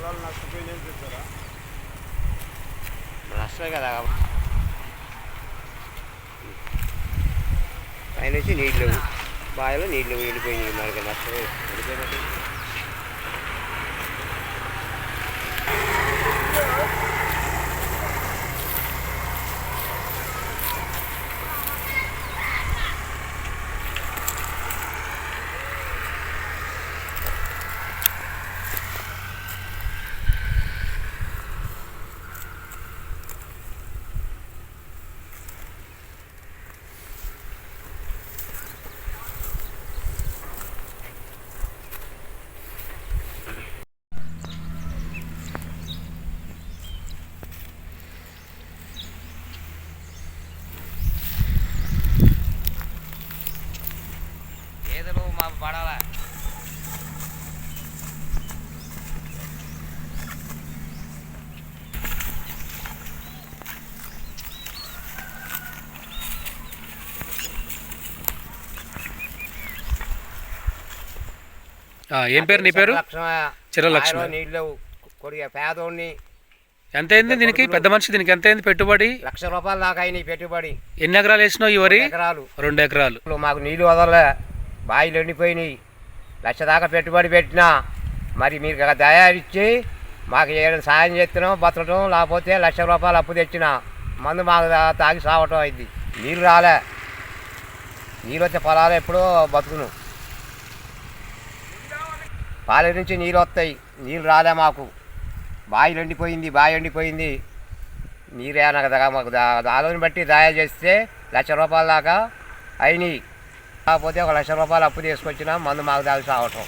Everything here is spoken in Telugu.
పొలాలు నష్టపోయి చేస్తారా? నష్టమే కదా పైన వచ్చి నీళ్ళు బావిలో నీళ్ళు వెళ్ళిపోయినాయి మనకి నష్టమే. వెళ్ళిపోయినట్టు పడాలా? ఏం పేరు నీ పేరు? చిరలక్ష్మి. నీళ్ళు కొద్దిగా పేదోడిని. ఎంత అయింది దీనికి? పెద్ద మనిషి దీనికి ఎంత అయింది పెట్టుబడి? లక్ష రూపాయలు దాకా అయినాయి పెట్టుబడి. ఎన్ని ఎకరాలు వేసినావు ఈ వరి? ఎకరాలు. రెండు ఎకరాలు. మాకు నీళ్ళు వదలలే. బావిలు ఎండిపోయినాయి. లక్ష దాకా పెట్టుబడి పెట్టినా మరి మీరు ఒక దయా ఇచ్చి మాకు ఏదైనా సాయం చేస్తున్నాం బతకడం లేకపోతే లక్ష రూపాయలు అప్పు తెచ్చిన మందు మాకు తాగి సావటం అయింది. నీరు రాలే. నీరు వచ్చే పొలాలు ఎప్పుడో బతుకును. పాల నుంచి నీళ్ళు వస్తాయి. నీళ్ళు రాలే మాకు. బావి ఎండిపోయింది బావి ఎండిపోయింది. నీరే నాకు మాకు దా- దానిని బట్టి దయా చేస్తే లక్ష రూపాయల దాకా అయినాయి. కాకపోతే ఒక లక్ష రూపాయలు అప్పు తీసుకొచ్చినా మందు మాకు దాల్సి రావటం